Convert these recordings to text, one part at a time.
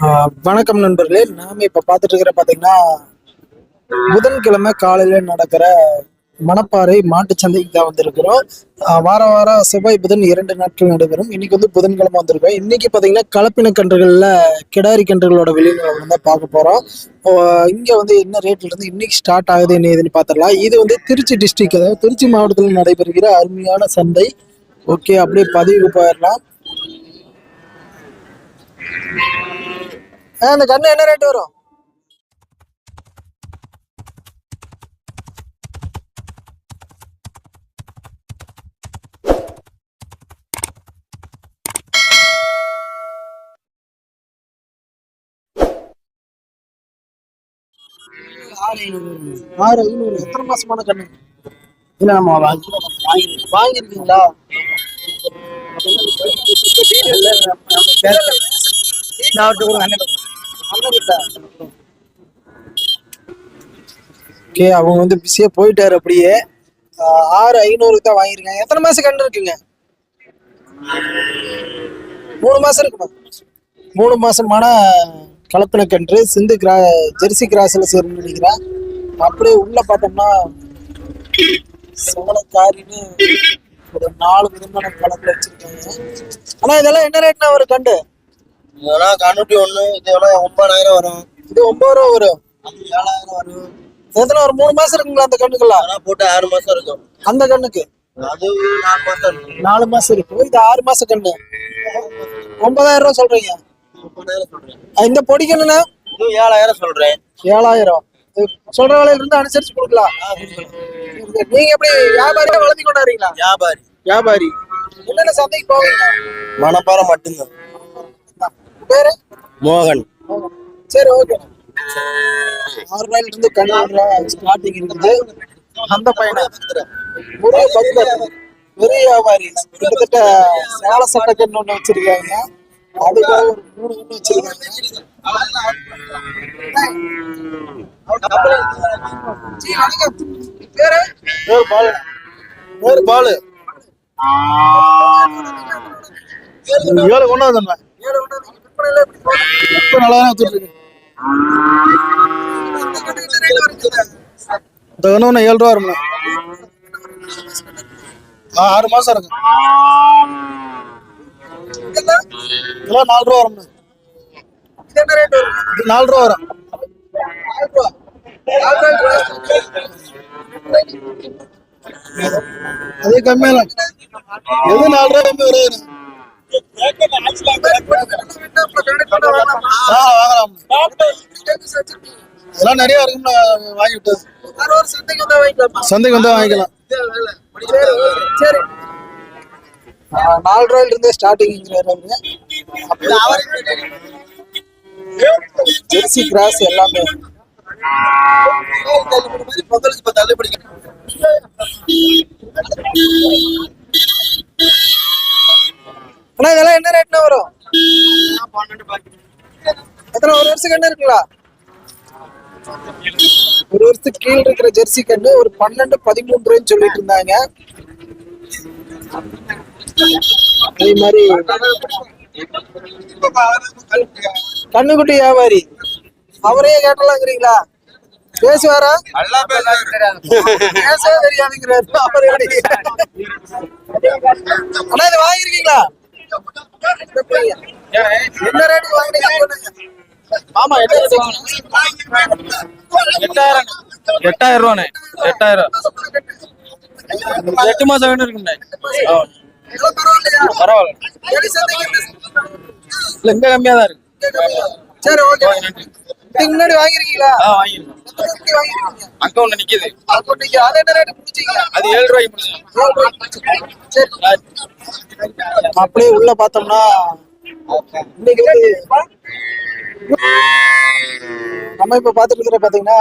ஆஹ் வணக்கம் நண்பர்களே. நாம இப்ப பாத்துட்டு இருக்கிற பாத்தீங்கன்னா புதன்கிழமை காலையில நடக்கிற மணப்பாறை மாட்டுச்சந்தைக்கு தான் வந்திருக்கிறோம் வார வாரம் செவ்வாய் புதன் இரண்டு நாட்கள் நடைபெறும். இன்னைக்கு வந்து புதன்கிழமை வந்திருக்கோம். இன்னைக்கு பாத்தீங்கன்னா கலப்பின கன்றுகள்ல கிடாரி கன்றுகளோட விலைநிலவரம் தான் பார்க்க போறோம். ஆஹ் இங்க வந்து என்ன ரேட்ல இருந்து இன்னைக்கு ஸ்டார்ட் ஆகுது என்ன ஏதுன்னு பார்த்துடலாம் இது வந்து திருச்சி டிஸ்ட்ரிக்ட் அதாவது திருச்சி மாவட்டத்தில் நடைபெறுகிற அருமையான சந்தை. ஓகே அப்படியே பதிவுக்கு போயிடலாம். ஆ, இந்த கண்ணு என்ன ரேட் வரும்? ஆறு ஐநூறு. எத்தனை மாசமான கண்ணு? இல்ல நம்ம வாங்கி வாங்கிருக்கீங்களா ஓகே அவங்க வந்து பிஸியா போயிட்டாரு அப்படியே. ஆறு ஐநூறுக்கு தான் வாங்கியிருக்காங்க எத்தனை மாசம் கண்டு இருக்குங்க? மூணு மாசம் இருக்குமா? மூணு மாசமான கலப்பின கன்று சிந்து கிரா ஜெர்சி கிராஸ்ல சேரும்னு நினைக்கிறேன். அப்படியே உள்ள பார்த்தோம்னா சோளக்காரின்னு ஒரு நாலு விதமான கலர்ல வச்சிருக்காங்க. ஆனா இதெல்லாம் என்ன ரேட்னா ஒரு கண்டு இதெல்லாம் கண்ணுட்டி ஒண்ணு இதெல்லாம் ஒன்பதாயிரம் வரும். இது ஒன்பது ரூபா வரும். அது ஏழாயிரம் வரும். எத்தனை ஒரு மூணு மாசம் இருக்குங்களா அந்த கண்ணுக்கெல்லாம்? அதெல்லாம் போட்டு ஆறு மாசம் இருக்கும். அந்த கண்ணுக்கு? அது நாலு மாசம் இருக்கும். நாலு மாசம் இருக்கு இது ஆறு மாசம் கண்ணு. ஒன்பதாயிரம் ரூபா சொல்றீங்க. இந்த பொடி கண்ணுனா இது ஏழாயிரம் சொல்றேன். ஏழாயிரம். சொல்ற விலையில இருந்து அனுசரிச்சு கொடுக்கலாம். நீங்க எப்படி வியாபாரியா வளர்த்தி கொண்டாடுறீங்களா? வியாபாரி. வியாபாரி. என்னென்ன சந்தைக்கு போவீங்க? மணப்பாறை மட்டும்தான். பேரு? மோகன். சரி ஓகே. ஆறு ரூபாயில இருந்து கண்ணூறு ஸ்டார்டிங் இருக்குது. அந்த பையனை? ஒரே பக்தர் பெரிய வியாபாரி. கிட்டத்தட்ட சேல சட்டக்கன்னு ஒண்ணு வச்சிருக்காங்க. அது ஒரு மூணு வச்சிருக்காங்க பேர் பாலு. பேர் பாலு ஏழு கொண்டாந்து ஏழு நல்லா தான் இந்த ஏழு ரூபா வரும்ண்ணா ஆ, ஆறு மாசம் இருக்கு இதெல்லாம் நாலு ரூபா வரும்? நாலு ரூபா வரும். அதே கம்மியால எது நாலு ரூபா கம்மி வராது வாங்கலாம் அதெல்லாம் நிறைய இருக்கும்ல வாங்கிட்டு. சந்தைக்கு வந்தா வாங்கிக்கலாம்? நாலு ரூபாயில இருந்தே ஸ்டார்டிங் ஜெர்சி கிராஸ் எல்லாமே. ஆனா இதெல்லாம் என்ன ரேட்னா வரும்? எத்தனை ஒரு வருஷம் கண்ணு இருக்குங்களா? ஒரு வருஷத்துக்கு கீழ இருக்கிற ஜெர்சி கண்ணு ஒரு பன்னெண்டு பதிமூணு ரூபாய்ன்னு சொல்லிட்டு இருந்தாங்க. அதே மாதிரி கண்ணுக்குட்டி வியாபாரி. அவரே கேட்டலாங்கிறீங்களா? பேசுவாரா? பேசவே தெரியாதுங்கிறாரு. அவர்? அண்ணா இது வாங்கிருக்கீங்களா என்ன ரேட்டுக்கு வாங்குறீங்க சொல்லுங்க. ஆமா எட்டு எட்டாயிரம் எட்டாயிரம் ரூபாண்ணே. எட்டாயிரம். எட்டு மாசம் வேணும் இருக்குண்ணே? பரவாயில்ல? இல்ல இங்க கம்மியா தான் இருக்கு. சரி ஓகே இதுக்கு முன்னாடி வாங்கிருக்கீங்களா ஆ வாங்கிருக்கீங்க அங்க ஒண்ணு நிக்குது. அதை என்ன முடிச்சீங்க? அது ஏழு ரூபாய்க்கு முடிச்சோம் சரி. அப்படியே உள்ள பார்த்தோம்னா இன்னைக்கு நம்ம இப்ப பாத்துட்டு இருக்கிற பாத்தீங்கன்னா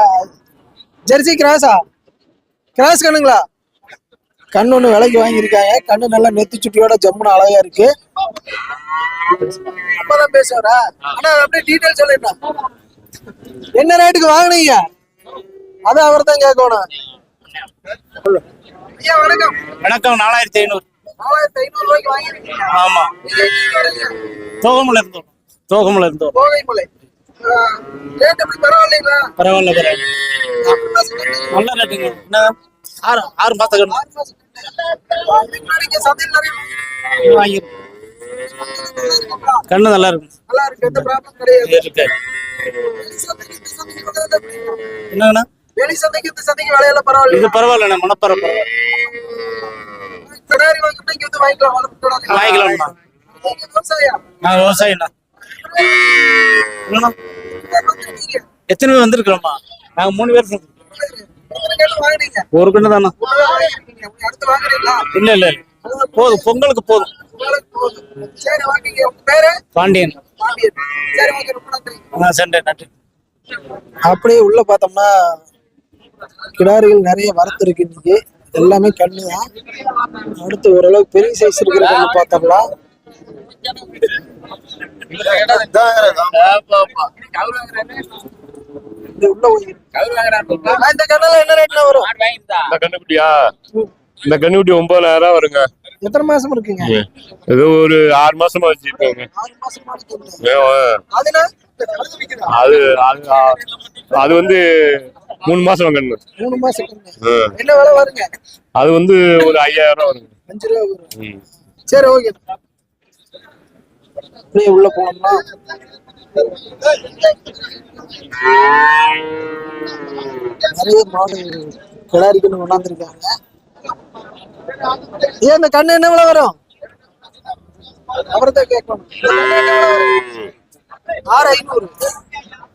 ஜெர்சி கிராஸா? கிராஸ் கண்ணுங்களா? கண்ணு ஒண்ணு விலைக்கு வாங்கியிருக்காங்க. கண்ணு நல்லா நெத்தி சுட்டியோட ஜம்முன்னு அழகா இருக்கு. அப்பதான் பேசுவாரா? ஆனா அப்படியே டீட்டெயில் சொல்லிடலாம் என்ன ரேட்டுக்கு வாங்குனீங்க? அது அவர் தான் கேட்கணும். ஐயா வணக்கம். வணக்கம் நாலாயிரத்தி ஐநூறு. நாலாயிரத்தி ஐநூறு ரூபாய்க்கு வாங்கிருக்கீங்க ஆமா? தோகமுல இருந்தோம் தோகமுல இருந்தோம் கோவைமலை ரேட் எப்படி பரவாயில்லைங்களா? பரவாயில்ல பரவாயில்ல. நல்ல ரேட்டுங்க என்ன ஆறு ஆறு மாசம் கண்ணு ஆறு மாசம் கண்டு. இதுக்கு முன்னாடி இங்க சந்தையில் நிறைய வாங்கி கண்ணு நல்லா இருக்கும்? என்னங்கண்ணா? இது பரவாயில்ல வந்து வாங்கிக்கலாம்? நான் விவசாயிண்ணா. எத்தனை பேர் வந்திருக்கிறோம்மா? நாங்க மூணு பேர். ஒரு கண்ணு தானே? இல்ல இல்ல. போதும் பொங்கலுக்கு போதும்? பாண்டியன். அப்படியே உள்ள பார்த்தோம்னா கிடாரிகள் நிறைய வரத்து இருக்கு இன்னைக்கு. எல்லாமே கண்ணு தான். அடுத்து ஓரளவுக்கு பெரிய சைஸ் இருக்கிற கண்ணு பார்த்தோம்னா இந்த உள்ள என்ன ரேட்ல வரும்? இந்த கண்ணுக்குட்டியா? இந்த கண்ணுக்குட்டி ஒன்பதாயிரம் வருங்க. எத்தனை மாசம் இருக்குங்க? ஏதோ ஒரு ஆறு மாசமா வச்சுருக்கோங்க அது அது அது வந்து மூணு மாசம் கண்ணு. மூணு மாசம். என்ன விலை வருங்க? அது வந்து ஒரு ஐயாயிரம் வருங்க. அஞ்சு ரூபா. சரி ஓகே. உள்ள போனோம்னா நிறைய மாடு கிடாரிக்குன்னு கொண்டாந்துருக்காங்க ஏன் இந்த கண்ணு என்ன விலை வரும்? அவர்தான் கேட்கணும். ஆறு ஐநூறு.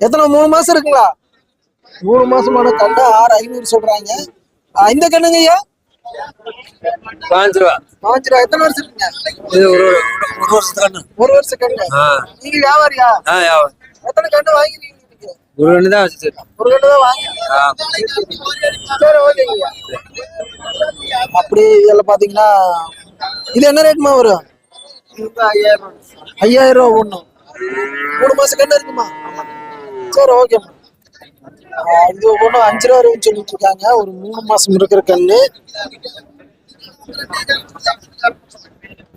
எத்தனை மூணு மாசம் இருக்குங்களா? மூணு மாசமான கண்ணு ஆறு ஐநூறு சொல்றாங்க. இந்த கண்ணுங்க ஐயா பாஞ்சு ரூபா பாஞ்சு ரூபா எத்தனை வருஷம் இருக்குங்க இது ஒரு ஒரு வருஷத்துக்கு கண்ணு ஒரு வருஷம் கண்ணு நீங்க வியாபாரியா? எத்தனை கண்ணு வாங்கிருக்கீங்க? ஒரு கண்ணு தான் வச்சு ஒரு கண்ணு தான் வாங்கிருக்கீங்க? சரி ஓகேங்க அப்படியே இதில் பாத்தீங்கன்னா இது என்ன ரேட்மா வரும்? ஐயாயிரம் ஐயாயிரம் ரூபா ஒண்ணும் மூணு மாசம் கண்ணு இருக்குமா? சரி ஓகேம்மா ஆ, இது ஒண்ணு அஞ்சு ரூபா வரையும் சொல்லிட்டு இருக்காங்க ஒரு மூணு மாசம் இருக்கிற கண்ணு.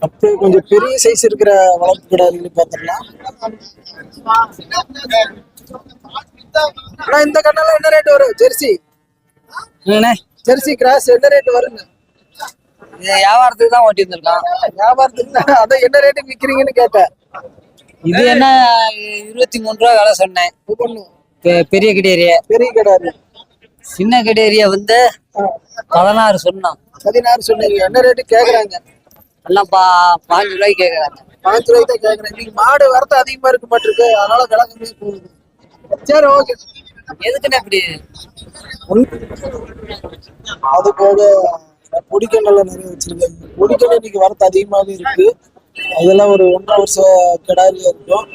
அப்படியே கொஞ்சம் பெரிய சைஸ் இருக்கிற வளர்ப்பு கிடாரிகள் பார்த்துக்கலாம் ஆனா இந்த கண்ணெல்லாம் என்ன ரேட் வரும்? ஜெர்சி. ஜெர்சி கிராஸ் என்ன ரேட் வருங்க வியாபாரத்துக்கு தான் ஓட்டி வந்திருக்கான். வியாபாரத்துக்கு தான். அதான் என்ன ரேட்டுக்கு விக்கிறீங்கன்னு கேட்டேன். இது என்ன இருபத்தி மூணு ரூபா விலை சொன்னேன். பெரிய கிடேரிய பெரிய கிடாரி சின்ன கிடேரிய வந்து பதினாறு சொன்னான் பதினாறு சொன்னீங்க. என்ன ரேட்டு கேக்குறாங்க? எல்லாம் பா பாஞ்சு ரூபாய்க்கு கேட்கறாங்க பாஞ்சு ரூபாய்க்கு தான் கேக்குறேன் இன்னைக்கு மாடு வரத்து அதிகமா இருக்க மாட்டிருக்கு அதனால கம்மியா போகுது. சரி ஓகே எதுக்குன்னு இப்படி? அது போக பொடிக்கண்ணல நிறைய வச்சிருக்காங்க. பொடிக்கண்ண இன்னைக்கு வரத்து அதிகமாவே இருக்கு. அதெல்லாம் ஒரு ஒன்றரை வருஷம் கிடாரியா இருக்கும்.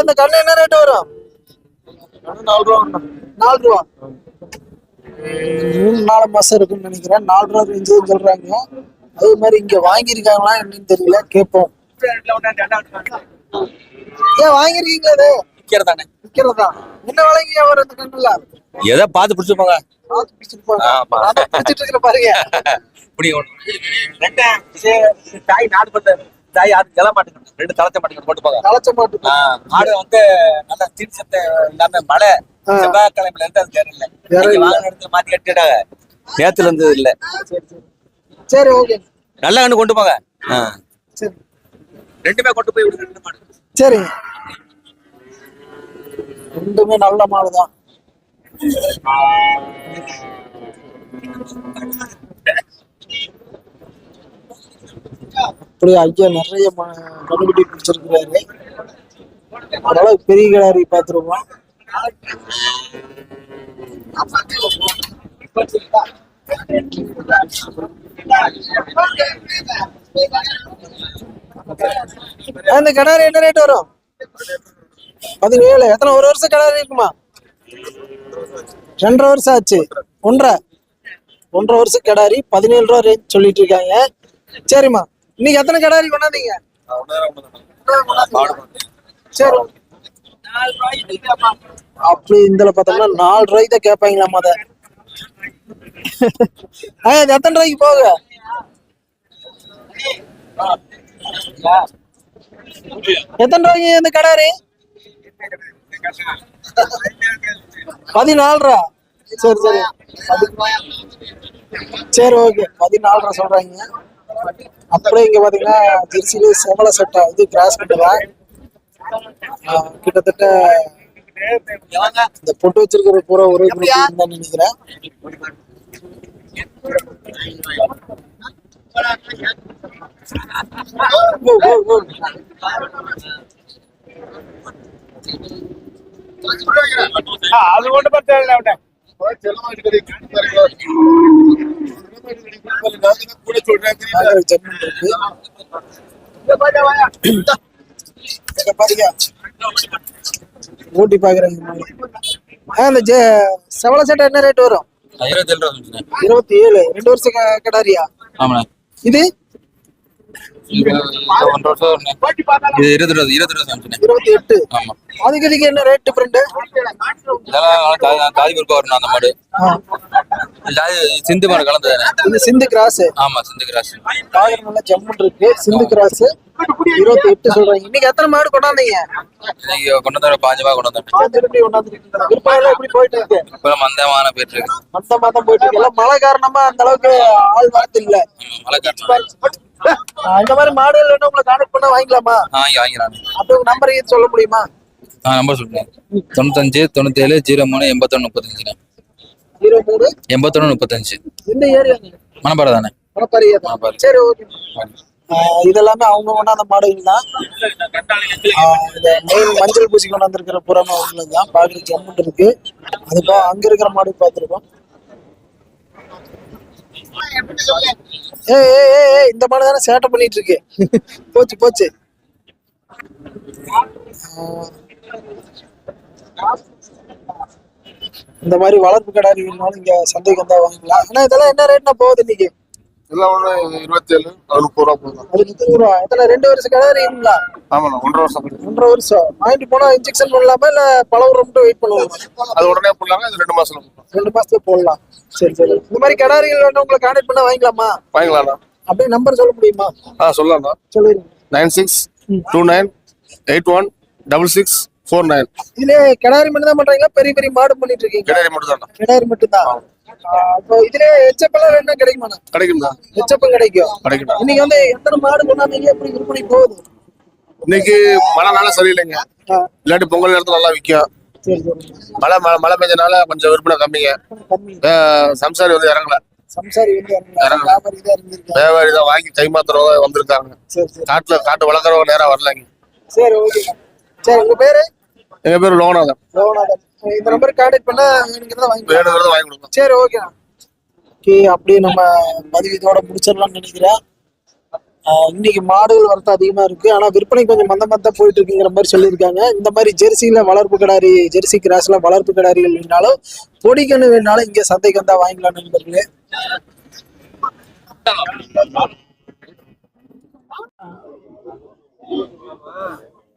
இந்த கண்ணு என்ன ரேட் வரும்? நாலு ரூபா. நாலு ரூபா மூணு நாலு மாசம் இருக்குன்னு நினைக்கிறேன். நாலு ரூபா ரேஞ்சு சொல்றாங்க. அதே மாதிரி இங்க வாங்கியிருக்காங்களா என்னன்னு தெரியல. கேட்போம். ஏன் வாங்கிருக்கீங்களா அது விற்கிறதானே விக்கிறதா? என்ன விலைங்க வரும் இந்த கண்ணுல. எதை பார்த்து பிடிச்சிருப்பாங்க? பார்த்து பிடிச்சிருப்பாங்க. பாருங்க. இப்படி ரெண்டு தாய் நாடு தாய் ஆடு ஜல மாட்டேங்க ரெண்டு தலைச்ச மாட்டேங்க போட்டு போங்க களைச்ச மாட்டு ஆடு வந்து நல்ல தீர் சத்தை இல்லாம மழை. செவ்வாய்க்கிழமையில இருந்து அது தேர் இல்ல வேற இன்னைக்கு இல்ல. வாங்கின இடத்துல மாத்தி கட்டிட்டாங்க. நேத்துல இருந்தது இல்ல. சரி ஓகே. நல்ல கண்ணு கொண்டு போங்க. சரி. ரெண்டுமே கொண்டு போய் விடுங்க ரெண்டு மாடு. சரிங்க ரெண்டுமே நல்ல மாடு தான் அப்படியே ஐயா நிறைய கண்டுபிடி கண்ணுக்குட்டி பிடிச்சிருக்கிறாரு அதனால பெரிய கிளாரி பார்த்துருவோம்? அந்த கிடாரி என்ன ரேட் வரும்? பதினேழு. எத்தனை? ஒரு வருஷம் கிணறு இருக்குமா? ரெண்டரை வருஷம் ஆச்சு. ஒன்றரை. ஒன்றரை வருஷம் கிடாரி பதினேழு ரூபா ரேட் சொல்லிட்டு இருக்காங்க. சரிம்மா. இன்னைக்கு எத்தனை கடாரி கொண்டாந்தீங்க? சரி. அப்படி இதுல பார்த்தோம்னா நாலு ரூபாய்க்கு தான் கேட்பாங்களா மொத எத்தனை ரூபாய்க்கு போக எத்தனை ரூபாய்க்கு இந்த கடாரி? பதினாலு ரூபா. சரி சரி. சரி ஓகே. பதினாலு ரூபா சொல்றாங்க. அப்படியே இங்க பாத்தீங்கன்னா ஜெர்சியில செவல சட்டை இது கிராஸ் கட்டுதான் கிட்டத்தட்ட இந்த பொட்டு வச்சிருக்கிற பூரா ஒரே group தான் நினைக்கிறேன். அது கொண்டு பார்த்தேன் கூட சொல்றேன் பாருங்க. ஊட்டி இந்த ஜெ செவல சட்டை என்ன ரேட் வரும்? இருபத்தி ஏழு. ரெண்டு வருஷம் கடாரியா? இது? ஒன்றரை வருஷம் வருண்ணே. இது இருபது ரூபா இருபது ரூபா இருபத்தி எட்டு. ஆமா. அதுக்கு இதுக்கு என்ன ரேட் டிஃபரெண்ட் இதெல்லாம் வரணும் அந்த மாடு. சிந்து மாடு கலந்ததுண்ணே இது சிந்து கிராஸ் ஆமா சிந்து கிராஸ் காகர் நல்லா ஜம்முன் இருக்கு. சிந்து கிராஸ் இருபத்தி எட்டு சொல்றாங்க. இன்னைக்கு எத்தனை மாடு கொண்டாந்தீங்க? இன்னைக்கு கொண்டு வந்து ஒரு பாஞ்சு ரூபா கொண்டு வந்தேன் பாஞ்சு எப்படி கொண்டாந்துருக்கீங்க விற்பனை எப்படி போயிட்டு இருக்கு இப்போ மந்தமான போயிட்டு இருக்கு மொத்த மாதம் போயிட்டு இருக்கு எல்லாம் மழை காரணமா அந்த அளவுக்கு ஆள் வரது இல்ல மழை காரணம். இந்த மாதிரி மாடுகள் வேணும் உங்களை கான்டாக்ட் பண்ணா வாங்கிக்கலாமா? அப்படியே உங்க நம்பர் சொல்ல முடியுமா? நம்பர் சொல்றேன். தொண்ணூத்தஞ்சு தொண்ணூத்தேழு ஜீரோ மூணு எண்பத்தொன்னு முப்பத்தஞ்சுண்ணே ஜீரோ மூணு? எண்பத்தொன்னு முப்பத்தஞ்சு. இந்த ஏரியா மணப்பாறை தானே? மணப்பாறை. சரி ஓகே இதெல்லாமே அவங்க கொண்டாந்த மாடுகள் தான் இந்த மெயின் மஞ்சள் பூசி கொண்டாந்துருக்கிற புறமா உள்ளது தான் பார்க்குறதுக்கு ஜம்முன் இருக்கு. அது பா அங்க இருக்கிற மாடு பார்த்துருக்கோம். ஏய் ஏய் ஏய், ஏய் இந்த மாடு தானே சேட்டை பண்ணிட்டு இருக்கு. போச்சு போச்சு. இந்த மாதிரி வளர்ப்பு கடாரி வேணும்னாலும் இங்க சந்தைக்கு வந்தா வாங்கிக்கலாம். ஆனா இதெல்லாம் என்ன ரேட்னா போகுது இன்னைக்கு? எல்லாம் ஒண்ணு இருபத்தி ஏழு அது முப்பது ரூபா போதும் அது முப்பது ரூபா. எத்தனை ரெண்டு வருஷம் கடாரிங்களா ஆமாண்ணா ஒன்றரை வருஷம் ஒன்றரை வருஷம். வாங்கிட்டு போனா இன்ஜெக்ஷன் பண்ணலாமா இல்ல பல வருஷம் மட்டும் வெயிட் பண்ணுவோமா? அது உடனே போடலாங்க இது ரெண்டு மாசம் ரெண்டு மாசத்துல போடலாம். சரி சரி. இந்த மாதிரி கடாரிகள் வேணும் உங்களை கான்டாக்ட் பண்ணா வாங்கிக்கலாமா? வாங்கிக்கலாம்ண்ணா. அப்படியே நம்பர் சொல்ல முடியுமா? ஆ சொல்லலாம்ண்ணா. சொல்லிடுங்க. Nine six two nine eight one double six four nine. இதுல கிடாரி மட்டும் தான் பண்றீங்களா? பெரிய பெரிய மாடு பண்ணிட்டு இருக்கீங்க கிடையாது மட்டும் தான்ண்ணா கிடாரி மட்டும் தான் அப்போ இதுல எச்சப் எல்லாம் வேணா கிடைக்குமாண்ணா? கிடைக்கும்ண்ணா. எச்சப்பும் கிடைக்கும். கிடைக்கும் இன்னைக்கு வந்து எத்தனை மாடு கொண்டாந்தீங்க? எப்படி விற்பனை போகுது? இன்னைக்கு மழை நாள சரியில்லைங்க. இல்லாட்டி பொங்கல் நேரத்துல நல்லா விற்கும். மழை மழை மழை பெஞ்சனால கொஞ்சம் விற்பனை கம்மிங்க. சம்சாரி வந்து இறங்கல. வியாபாரி தான் வாங்கி கை மாத்திரவங்க வந்திருக்காங்க. காட்டுல காட்டு வளர்க்குறவங்க நேரா வரலைங்க. சரி ஓகே சரி உங்க பேரு? எங்க பேர் லோகநாதன். லோகநாதன். இந்த நம்பருக்கு கான்டாக்ட் பண்ணா வேணுங்கிறத வாங்கிக்கலாம். வேணுங்கிறத வாங்கி கொடுப்போம் சரி ஓகே ஓகே அப்படியே நம்ம பதிவு இதோட முடிச்சிடலாம்னு நினைக்கிறேன். இன்னைக்கு மாடுகள் வரத்து அதிகமா இருக்கு. ஆனா விற்பனை கொஞ்சம் மந்த மந்தா போயிட்டு இருக்குங்கிற மாதிரி சொல்லியிருக்காங்க. இந்த மாதிரி ஜெர்சியில வளர்ப்பு கிடாரி ஜெர்சி கிராஸ்ல வளர்ப்பு கிடாரிகள் வேணாலும் பொடிக்கண்ணு வேணாலும் இங்க சந்தைக்கு வந்தா வாங்கிக்கலாம் நண்பர்களே.